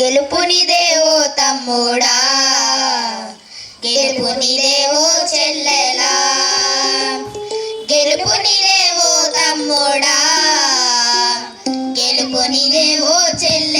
గెలుపునిదే ఓ తమ్ముడా. గెలుపుని ఓ చెల్లెలా. గెలుపునిదే ఓ తమ్ముడా. గెలుపునిదే చెల్లె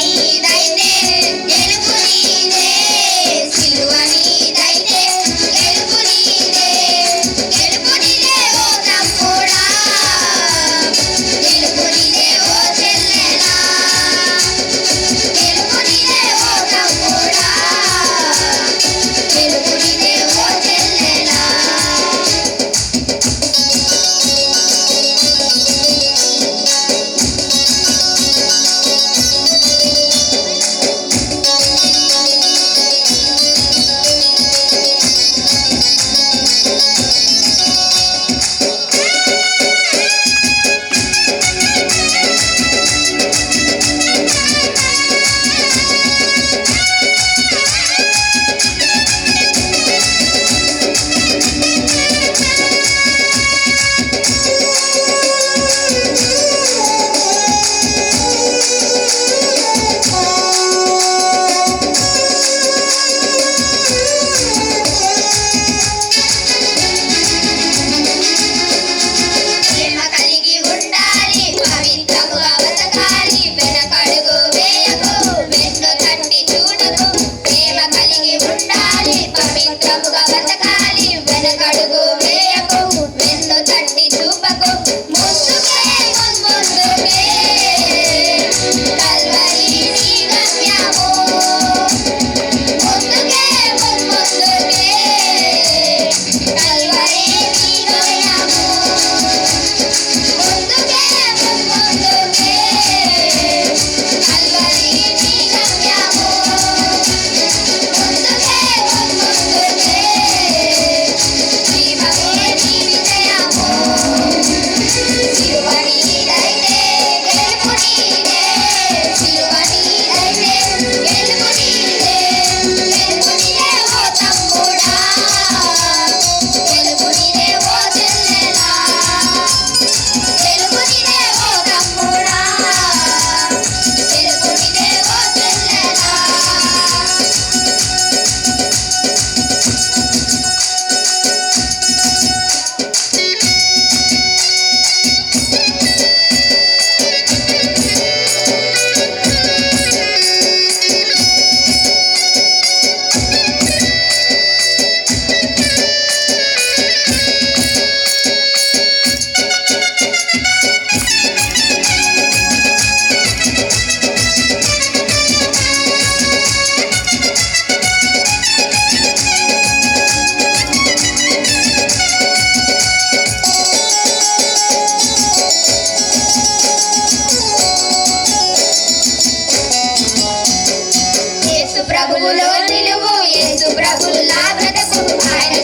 ప్రభువులో నిలువు యేసు ప్రభువులా బ్రతకు. ఆయన